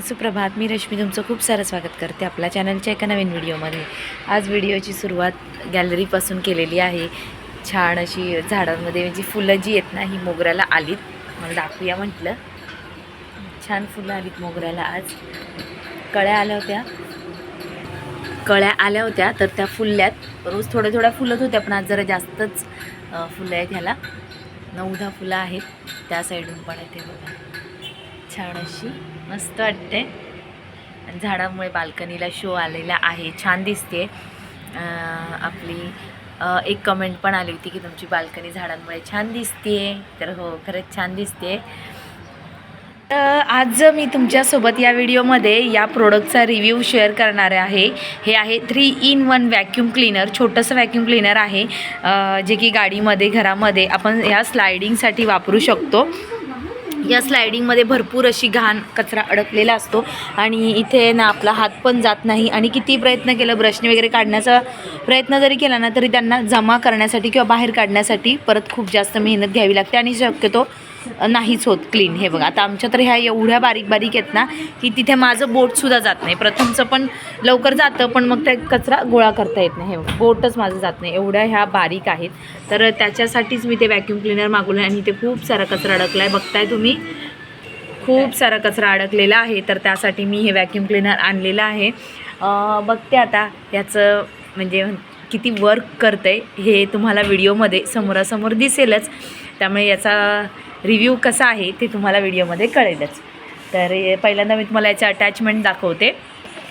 सुप्रभात. मी रश्मी तुमचं खूप सारं स्वागत करते आपल्या चॅनलच्या एका नवीन व्हिडिओमध्ये आज व्हिडिओची सुरुवात गॅलरीपासून केलेली आहे. छान अशी झाडांमध्ये म्हणजे फुलं जी आहेत ना ही मोगऱ्याला आलीत. मला दाखवूया म्हटलं. छान फुलं आलीत मोगऱ्याला आज. कळ्या आल्या होत्या. कळ्या आल्या होत्या तर त्या फुलल्यात. रोज थोड्या थोड्या फुलत होत्या पण आज जरा जास्तच फुलं आहेत ह्याला. नऊ दहा फुलं आहेत त्या साईडून पण आहेत हे बघा. छान अशी मस्त वाटते. आणि झाडामुळे बाल्कनीला शो आलेला आहे. छान दिसते आपली एक कमेंट पण आली होती की तुमची बाल्कनी झाडांमुळे छान दिसते तर हो खरंच छान दिसते तर आज मी तुमच्यासोबत या व्हिडिओमध्ये या प्रोडक्टचा रिव्ह्यू शेअर करणार आहे. हे आहे three in one vacuum cleaner छोटंसं व्हॅक्यूम क्लीनर आहे. जे की गाडीमध्ये घरामध्ये आपण ह्या स्लायडिंगसाठी वापरू शकतो. या स्लायडिंगमध्ये भरपूर अशी घाण कचरा अडकलेला असतो. आणि इथे ना आपला हात पण जात नाही. आणि किती प्रयत्न केलं ब्रशने वगैरे काढण्याचा प्रयत्न जरी केला ना तरी त्यांना जमा करण्यासाठी किंवा बाहेर काढण्यासाठी परत खूप जास्त मेहनत घ्यावी लागते. आणि शक्यतो नाहीच होत क्लीन हे बघा आता आमच्या तर ह्या एवढ्या बारीक बारीक आहेत ना की तिथे माझं बोटसुद्धा जात नाही. प्रथमचं पण लवकर जातं पण मग त्या कचरा गोळा करता येत नाही. हे बघा बोटच माझं जात नाही. एवढ्या ह्या बारीक आहेत. तर त्याच्यासाठीच मी ते व्हॅक्यूम क्लिनर मागवलं आणि इथे खूप सारा कचरा अडकला आहे बघताय तुम्ही? खूप सारा कचरा अडकलेला आहे. तर त्यासाठी मी हे व्हॅक्यूम क्लिनर आणलेलं आहे. बघते आता याचं म्हणजे किती वर्क करतं आहे हे तुम्हाला व्हिडिओमध्ये समोरासमोर दिसेलच. त्यामुळे याचा रिव्ह्यू कसा आहे ते तुम्हाला व्हिडिओमध्ये कळेलच. तर पहिल्यांदा मी तुम्हाला याचे अटॅचमेंट दाखवते.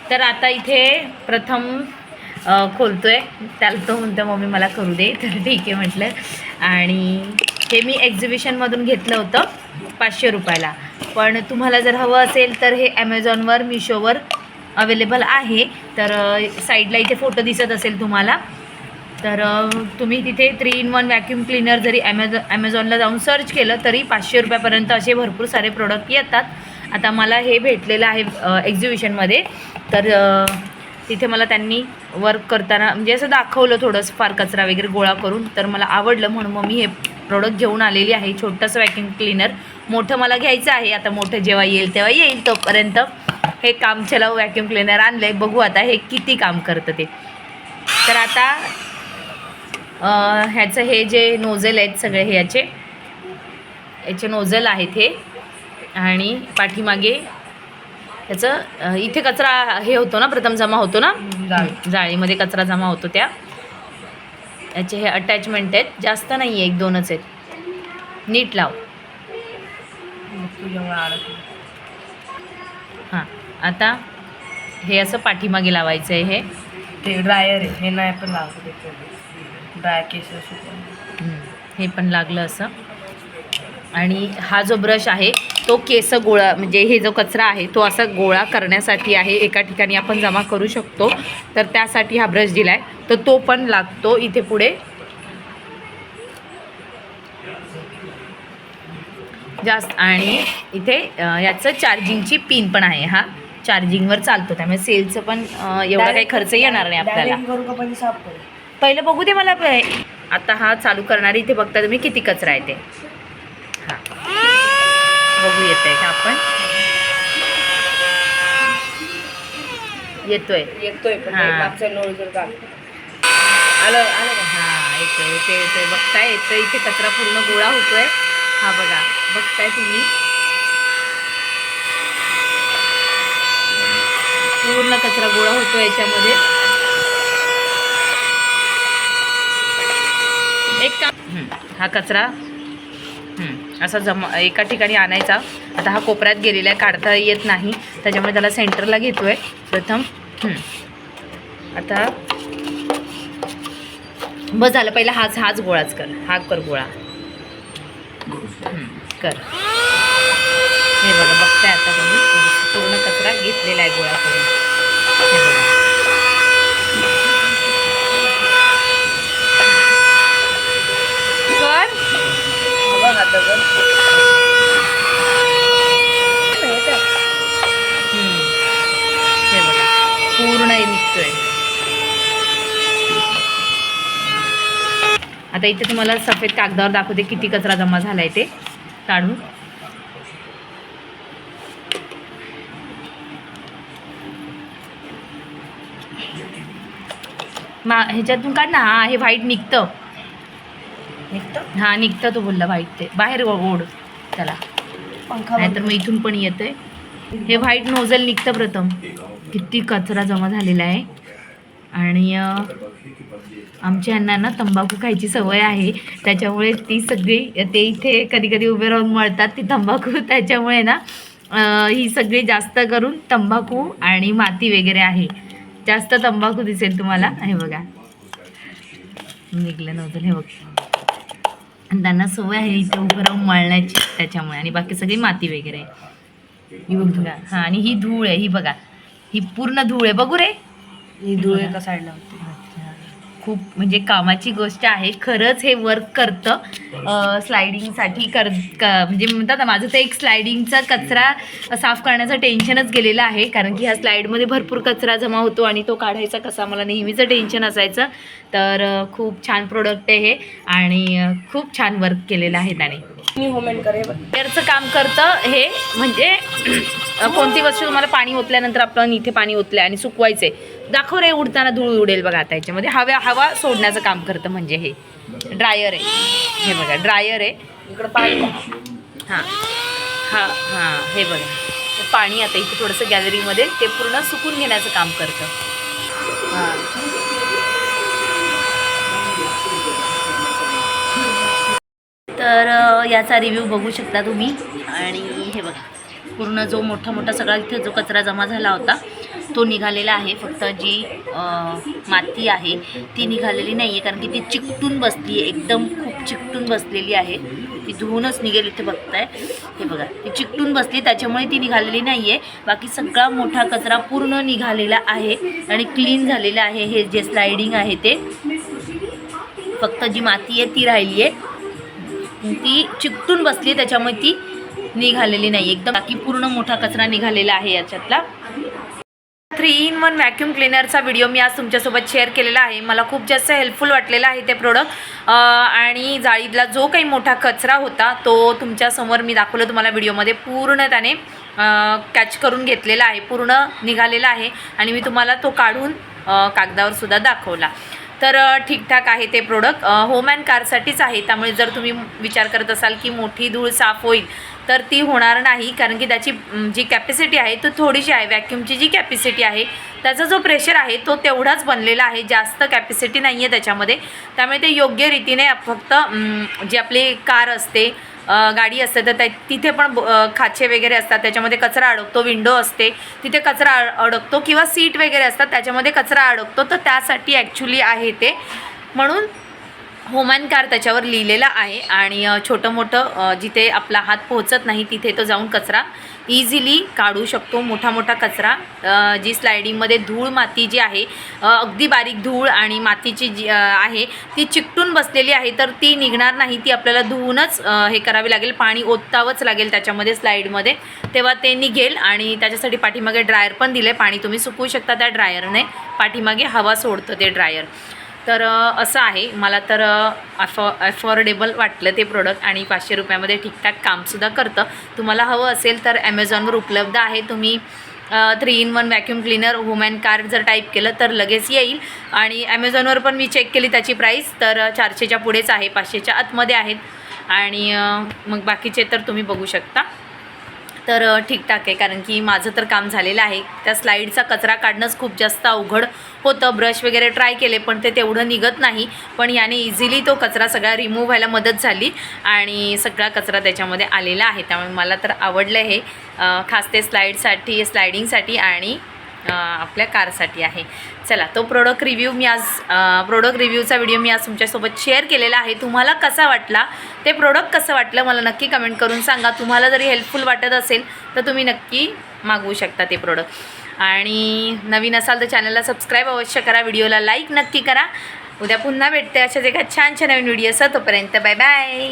तर आता इथे प्रथम खोलतो आहे त्याला तो म्हणतो मम्मी मला करू दे. तर ठीक आहे म्हटलं. आणि हे मी एक्झिबिशनमधून घेतलं होतं पाचशे रुपयाला. पण तुम्हाला जर हवं असेल तर हे ॲमेझॉनवर मिशोवर अवेलेबल आहे. तर साईडला इथे फोटो दिसत असेल तुम्हाला. तर तुम्ही तिथे three in one vacuum cleaner जरी ॲमेझॉ ॲमेझॉनला जाऊन सर्च केलं तरी पाचशे रुपयापर्यंत असे भरपूर सारे प्रोडक्ट येतात. आता मला हे भेटलेलं आहे एक्झिबिशनमध्ये तर तिथे मला त्यांनी वर्क करताना म्हणजे असं दाखवलं थोडंसं फार कचरा वगैरे गोळा करून. तर मला आवडलं म्हणून मग मी हे प्रोडक्ट घेऊन आलेली आहे. छोटंसं व्हॅक्यूम क्लीनर मोठं मला घ्यायचं आहे. आता मोठं जेव्हा येईल तेव्हा येईल तोपर्यंत. हे काम चलाव व्हॅक्यूम क्लीनर आणलं आहे बघू आता हे किती काम करतं ते. तर आता ह्याचं हे जे नोझल आहेत सगळे हे याचे याचे नोझल आहेत हे. आणि पाठीमागे ह्याचं इथे कचरा हे होतो ना प्रथम जमा होतो ना? जाळीमध्ये कचरा जमा होतो त्या. याचे हे अटॅचमेंट आहेत जास्त नाही आहे एक दोनच आहेत. नीट लाव. हां आता हे असं पाठीमागे लावायचं आहे हे. ते ड्रायर आहे हे नाही पण लागू ड्राय केस सुकवून हम्म, हे पण लागलं असं. आणि हा जो ब्रश आहे तो केस गोळा म्हणजे हे जो कचरा आहे तो असा गोळा करण्यासाठी आहे. एका ठिकाणी आपण जमा करू शकतो. तर त्यासाठी हा ब्रश दिला आहे तर तो पण लागतो इथे पुढे. जास्त आणि इथे याचं चार्जिंगची पिन पण आहे हा. चार्जिंगवर चालतो. त्यामुळे सेलचं पण एवढा काही खर्च येणार नाही आपल्याला. पहिलं बघू दे मला आता हा चालू करणार इथे बघता तुम्ही किती कचरा आहे ते. हा. बघू येत आहे का आपण? येतोय. येतोय हा. आलं आलं हा येतोय येतोय येतोय. बघताय येतोय इथे कचरा पूर्ण गोळा होतोय. हा बघा बघताय तुम्ही. पूर्ण कचरा गोळा होतो याच्यामध्ये. एक काम हं, कचरा. असा जमा एका ठिकाणी आणायचा. आता हा कोपऱ्यात गेलेला आहे काढता येत नाही. त्याच्यामुळे त्याला सेंटरला घेतोय प्रथम. हं. आता बस झालं पहिला हाच हाच गोळाच कर. हा कर गोळा. कर. हे बघा बघताय आता तुम्ही. पूर्ण कचरा घेतलेला आहे गोळा करून पूर्ण आता इथे तुम्हाला सफेद कागदावर दाखवते किती कचरा जमा झालाय ते. काढून. मा ह्याच्यातून काढ ना. हे व्हाईट निघतं. निघतं? हा निघतं तो बोलला व्हाईट ते. बाहेर ओढ. त्याला पंखा नाहीतर मग इथून पण येतंय. हे व्हाईट नोझल निघतं प्रथम. किती कचरा जमा झालेला आहे. आणि आमच्या यांना ना तंबाखू खायची सवय आहे. त्याच्यामुळे ती सगळी ते इथे कधी कधी उभे राहून मळतात ती तंबाखू. त्याच्यामुळे ना ही सगळी जास्त करून तंबाखू आणि माती वगैरे आहे. जास्त तंबाखू दिसेल तुम्हाला. हे बघा. निघलं नव्हतं हे बघ. आणि त्यांना सवय आहे इथे उभं राहून मळण्याची त्याच्यामुळे. आणि बाकी सगळी माती वगैरे. आहे ही बघा हां आणि ही धूळ आहे ही बघा. ही पूर्ण धूळ आहे. बघू रे. ही धूळ एका साईडला होती. खूप म्हणजे कामाची गोष्ट आहे. खरंच हे वर्क करतं. स्लायडिंगसाठी कर म्हणजे म्हणतात ना माझं तर एक स्लायडिंगचा कचरा साफ करण्याचं टेन्शनच गेलेलं आहे. कारण की ह्या स्लाईडमध्ये भरपूर कचरा जमा होतो आणि तो काढायचा कसा? मला नेहमीचं टेन्शन असायचं. तर खूप छान प्रोडक्ट आहे हे आणि खूप छान वर्क केलेलं आहे त्याने. मी होमेंड करे चं काम करतं हे म्हणजे कोणती वस्तू तुम्हाला पाणी ओतल्यानंतर आपण इथे पाणी ओतलं आणि सुकवायचे दाखव रे उडताना धूळ उडेल बघा आता याच्यामध्ये हव्या हवा सोडण्याचं काम करतं म्हणजे हे. ड्रायर आहे. हे बघा ड्रायर आहे. इकडं पाणी. हां. हां हां हे बघा. ते पाणी आता इथे थोडंसं गॅलरीमध्ये ते पूर्ण सुकून घेण्याचं काम करतं. हां. तर याचा रिव्ह्यू बघू शकता तुम्ही. आणि हे बघा पूर्ण जो मोठा मोठा सगळा इथे जो कचरा जमा झाला होता तो निघालेला आहे. फक्त जी माती आहे ती निघालेली नाही आहे कारण की ती चिकटून बसली आहे एकदम खूप चिकटून बसलेली आहे. ती धुवूनच निघेल इथे बघताय. हे बघा ती चिकटून बसली त्याच्यामुळे ती निघालेली नाही आहे बाकी सगळा मोठा कचरा पूर्ण निघालेला आहे आणि क्लीन झालेला आहे. हे जे स्लायडिंग आहे ते. फक्त जी माती आहे ती राहिली आहे ती चिकटून बसली त्याच्यामुळे ती निघालेली नाही एकदम बाकी पूर्ण मोठा कचरा निघालेला आहे याच्यातला. थ्री इन वन व्हॅक्यूम क्लिनरचा व्हिडिओ मी आज तुमच्यासोबत शेअर केलेला आहे. मला खूप जास्त हेल्पफुल वाटलेलं आहे ते प्रोडक्ट आणि जाळीतला जो काही मोठा कचरा होता तो तुमच्यासमोर मी दाखवलं तुम्हाला व्हिडिओमध्ये पूर्ण त्याने कॅच करून घेतलेला आहे पूर्ण निघालेला आहे. आणि मी तुम्हाला तो काढून कागदावरसुद्धा कागदावर सुद्धा दाखवला. तर ठीकठाक आहे ते प्रोडक्ट होम अँड कारसाठीच आहे. त्यामुळे जर तुम्ही विचार करत असाल की मोठी धूळ साफ होईल तर ती होणार नाही. कारण की त्याची जी कॅपॅसिटी आहे तो थोडीशी आहे. व्हॅक्यूमची जी कॅपॅसिटी आहे त्याचा जो प्रेशर आहे तो तेवढाच बनलेला आहे. जास्त कॅपॅसिटी नाही आहे त्याच्यामध्ये. त्यामुळे ते योग्य रीतीने फक्त जी आपली कार असते गाडी असते तर त्या तिथे पण ब- खाचे वगैरे असतात त्याच्यामध्ये कचरा अडकतो विंडो असते तिथे कचरा अडकतो किंवा सीट वगैरे असतात त्याच्यामध्ये कचरा अडकतो तर त्यासाठी ॲक्च्युली आहे ते. म्हणून होमानकार त्याच्यावर लिहिलेला आहे आणि छोटं मोठं जिथे आपला हात पोहोचत नाही तिथे तो जाऊन कचरा इझिली काढू शकतो. मोठा मोठा कचरा जी स्लायडिंगमध्ये धूळ माती जी आहे अगदी बारीक धूळ आणि मातीची जी आहे ती चिकटून बसलेली आहे तर ती निघणार नाही. ती आपल्याला धुवूनच हे करावी लागेल. पाणी ओतावंच लागेल त्याच्यामध्ये स्लाईडमध्ये तेव्हा ते निघेल आणि त्याच्यासाठी पाठीमागे ड्रायर पण दिले पाणी तुम्ही सुकवू शकता त्या ड्रायरने. पाठीमागे हवा सोडतं ते ड्रायर. तर असं आहे. मला तर अफो अफोर्डेबल वाटलं ते प्रोडक्ट आणि पाचशे रुपयामध्ये ठीकठाक कामसुद्धा करतं. तुम्हाला हवं असेल तर ॲमेझॉनवर उपलब्ध आहे. तुम्ही three in one vacuum cleaner women कार्ड कार जर टाईप केलं तर लगेच येईल. आणि ॲमेझॉनवर पण मी चेक केली त्याची प्राईस तर चारशेच्या पुढेच आहे. पाचशेच्या आतमध्ये आहेत. आणि मग बाकीचे तर तुम्ही बघू शकता. तर ठीकठाक आहे. कारण की माझं तर काम झालेलं आहे. त्या स्लाईडचा कचरा काढणंच खूप जास्त अवघड होतं. ब्रश वगैरे ट्राय केले पण ते तेवढं निघत नाही. पण याने इझिली तो कचरा सगळा रिमूव्ह व्हायला मदत झाली आणि सगळा कचरा त्याच्यामध्ये आलेला आहे. त्यामुळे मला तर आवडलं हे खास ते स्लाईडसाठी स्लायडिंगसाठी आणि आपल्या कारसाठी आहे. चला तो प्रोडक्ट रिव्ह्यू मी आज प्रोडक्ट रिव्ह्यूचा व्हिडिओ मी आज तुमच्यासोबत शेअर केलेला आहे. तुम्हाला कसा वाटला? ते प्रोडक्ट कसं वाटलं? मला नक्की कमेंट करून सांगा. तुम्हाला जरी हेल्पफुल वाटत असेल तर तुम्ही नक्की मागवू शकता ते प्रोडक्ट आणि नवीन असाल तर चॅनलला सबस्क्राईब अवश्य करा. व्हिडिओला लाईक नक्की करा. उद्या पुन्हा भेटते अशाच एका छान छान नवीन व्हिडिओ तोपर्यंत बाय बाय